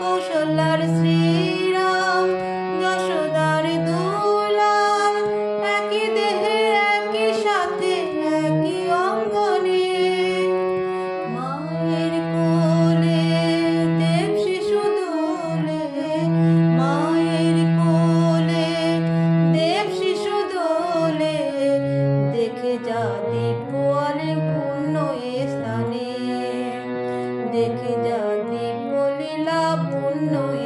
কৌশলার শ্রীরাম, যশোদার দুলাম একই দেহে, একই মায়ের কোলে দেব শিশু দোলে, মায়ের কোলে দেব শিশু দোলে, দেখে জাতি পোয়ালে পূর্ণ স্থানে। দেখে জাতি புண்ணு